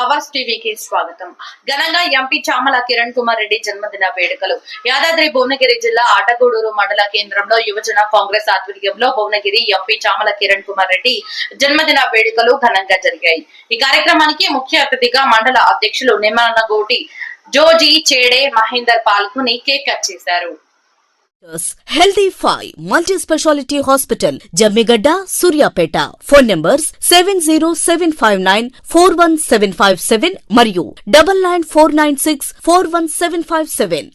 Hours టీవీకి స్వాగతం. ఘనంగా ఎంపీ చామల కిరణ్ కుమార్ రెడ్డి జన్మదిన వేడుకలు. యాదాద్రి భువనగిరి జిల్లా ఆటగూడూరు మండల కేంద్రంలో యువజన కాంగ్రెస్ ఆధ్వర్యంలో భువనగిరి ఎంపీ చామల కిరణ్ కుమార్ రెడ్డి జన్మదిన వేడుకలు ఘనంగా జరిగాయి. ఈ కార్యక్రమానికి ముఖ్య అతిథిగా మండల అధ్యక్షులు నిమ్మనగోటి జోజీ చేడే మహేందర్ పాల్గొని కేక్ కట్ చేశారు. Healthify multi speciality hospital Jammigadda Suryapet phone numbers seven zero seven five nine four one seven five seven మరియు double nine four nine six four one seven five seven